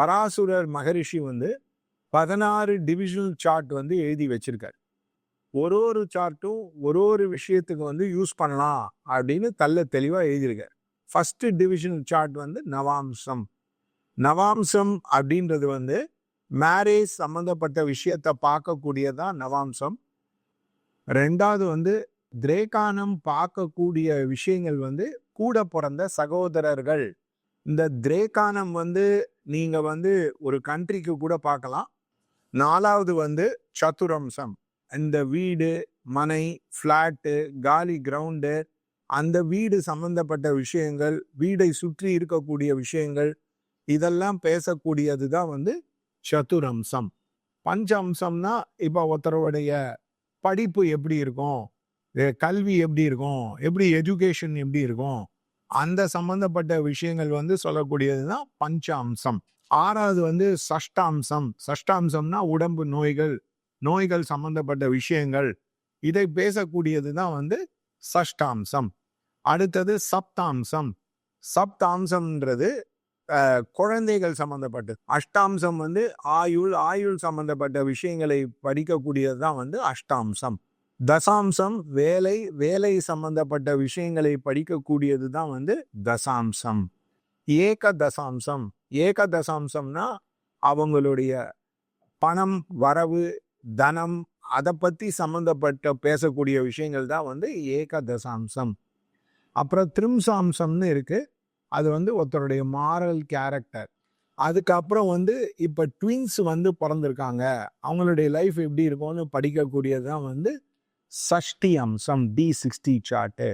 பராசுரர் மகரிஷி வந்து பதினாறு divisional chart வந்து எழுதி வச்சிருக்காரு. ஒரு ஒரு சார்ட்டும் ஒரு ஒரு விஷயத்துக்கு வந்து யூஸ் பண்ணலாம் அப்படின்னு தள்ள தெளிவாக எழுதியிருக்காரு. ஃபஸ்ட்டு டிவிஷனல் சார்ட் வந்து நவாம்சம். நவாம்சம் அப்படின்றது வந்து மேரேஜ் சம்மந்தப்பட்ட விஷயத்தை பார்க்கக்கூடியதான் நவாம்சம். ரெண்டாவது வந்து திரேகானம் பார்க்கக்கூடிய விஷயங்கள் வந்து கூட பிறந்த சகோதரர்கள். இந்த திரேகானம் வந்து நீங்கள் வந்து ஒரு கண்ட்ரிக்கு கூட பார்க்கலாம். நாலாவது வந்து சதுரம்சம். இந்த வீடு மனை ஃப்ளாட்டு காலி கிரவுண்டு அந்த வீடு சம்பந்தப்பட்ட விஷயங்கள் வீடை சுற்றி இருக்கக்கூடிய விஷயங்கள் இதெல்லாம் பேசக்கூடியது தான் வந்து சதுரம்சம். பஞ்ச அம்சம்னா இப்போ ஒருத்தருடைய படிப்பு எப்படி இருக்கும்? கல்வி எப்படி இருக்கும்? எப்படி எஜுகேஷன் எப்படி இருக்கும்? அந்த சம்பந்தப்பட்ட விஷயங்கள் வந்து சொல்லக்கூடியது தான் பஞ்ச அம்சம் ஆறாவது வந்து சஷ்டாம்சம். சஷ்டாம்சம்னா உடம்பு நோய்கள் நோய்கள் சம்பந்தப்பட்ட விஷயங்கள். இதை பேசக்கூடியது தான் வந்து சஷ்டாம்சம். அடுத்தது சப்தாம்சம். சப்தாம்சம்ன்றது குழந்தைகள் சம்பந்தப்பட்டது. அஷ்டாம்சம் வந்து ஆயுள் ஆயுள் சம்பந்தப்பட்ட விஷயங்களை படிக்கக்கூடியது தான் வந்து அஷ்டாம்சம். தசாம்சம் வேலை வேலை சம்பந்தப்பட்ட விஷயங்களை படிக்கக்கூடியது தான் வந்து தசாம்சம். ஏக தசாம்சம். ஏக தசாம்சம்னா அவங்களுடைய பணம் வரவு தனம் அதை பற்றி சம்மந்தப்பட்ட பேசக்கூடிய விஷயங்கள் தான் வந்து ஏக தசாம்சம். அப்புறம் திரிம்சாம்சம்னு இருக்குது அது வந்து ஒருத்தருடைய மாரல் கேரக்டர் அதுக்கப்புறம் வந்து இப்போ ட்வின்ஸ் வந்து பிறந்திருக்காங்க. அவங்களுடைய லைஃப் எப்படி இருக்கும்னு படிக்கக்கூடியது தான் வந்து சஷ்டி அம்சம் டி சிக்ஸ்டி சார்ட்டு